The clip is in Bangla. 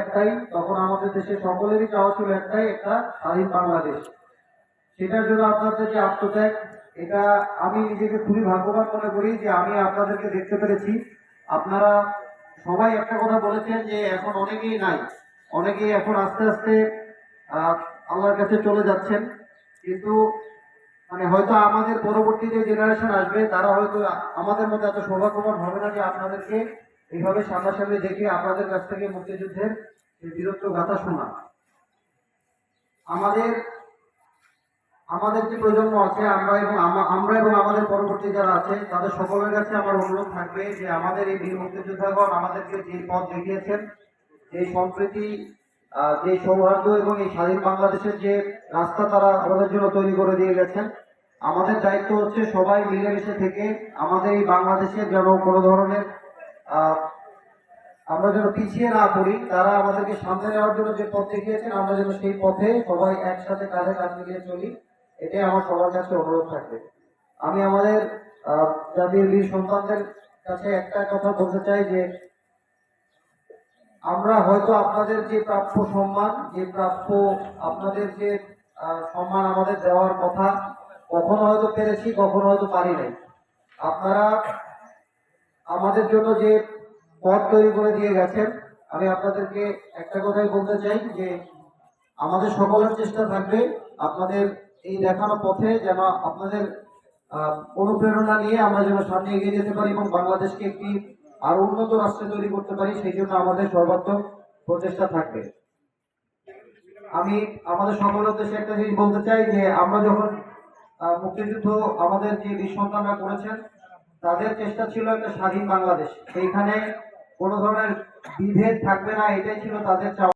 একটাই, তখন আমাদের দেশে সকলেরই চাওয়া ছিল একটাই, একটা স্বাধীন বাংলাদেশ। সেটার জন্য আপনাদের যে আত্মত্যাগ। এটা আমি নিজেকে খুবই ভাগ্যবান মনে করি যে আমি আপনাদেরকে দেখতে পেরেছি। আপনারা সবাই একটা কথা বলেছেন যে এখন অনেকেই নাই, অনেকেই এখন আস্তে আস্তে আল্লাহর কাছে চলে যাচ্ছেন। কিন্তু মানে হয়তো আমাদের পরবর্তী যে জেনারেশন আসবে, তারা হয়তো আমাদের মধ্যে এত সৌভাগ্যবান হবে না যে আপনাদেরকে এইভাবে সামনাসামনি দেখে আপনাদের কাছ থেকে মুক্তিযুদ্ধের এই বীরত্ব গাথা শোনা। আমাদের আমাদের যে প্রজন্ম আছে, আমরা এবং আমরা এবং আমাদের পরবর্তী যারা আছে, তাদের সকলের কাছে আমার অনুরোধ থাকবে যে আমাদের এই বীর মুক্তিযোদ্ধাগণ আমাদেরকে যে পথ দেখিয়েছেন যে সম্প্রীতি যে সৌহার্দ্য এবং এই স্বাধীন বাংলাদেশের যে রাস্তা তারা আমাদের জন্য তৈরি করে দিয়ে গেছেন, আমাদের দায়িত্ব হচ্ছে সবাই মিলেমিশে থেকে আমাদের এই বাংলাদেশে যেন কোনো ধরনের আমরা যেন পিছিয়ে না পড়ি, তারা আমাদেরকে সামনে নেওয়ার জন্য যে পথ দেখিয়েছেন আমরা যেন সেই পথে সবাই একসাথে কাঁধে কাঁধ মিলিয়ে চলি, এটাই আমার সবার কাছে অনুরোধ থাকবে। আমি আমাদের জাতির বীর সন্তানদের কাছে একটা কথা বলতে চাই যে, আমরা হয়তো আপনাদের যে প্রাপ্য সম্মান, যে প্রাপ্য আপনাদের যে সম্মান আমাদের দেওয়ার কথা, কখনো হয়তো পেরেছি, কখনো হয়তো পারি নাই। আপনারা আমাদের জন্য যে পথ তৈরি করে দিয়ে গেছেন, আমি আপনাদেরকে একটা কথাই বলতে চাই যে আমাদের সকলের চেষ্টা থাকবে আপনাদের এই দেখানো পথে যেন আপনাদের অনুপ্রেরণা নিয়ে আমরা যেন সামনে এগিয়ে যেতে পারি এবং বাংলাদেশকে একটি আরও উন্নত রাষ্ট্রে তৈরি করতে পারি, সেই জন্য আমাদের সর্বাত্মক প্রচেষ্টা থাকবে। আমি আমাদের সকলের উদ্দেশ্যে একটা জিনিস বলতে চাই যে আমরা যখন মুক্তিযুদ্ধ আমাদের যে বীর করেছেন তাদের চেষ্টা ছিল একটা স্বাধীন বাংলাদেশ। সেইখানে কোনো ধরনের বিভেদ থাকবে না, এটাই ছিল তাদের চাওয়া।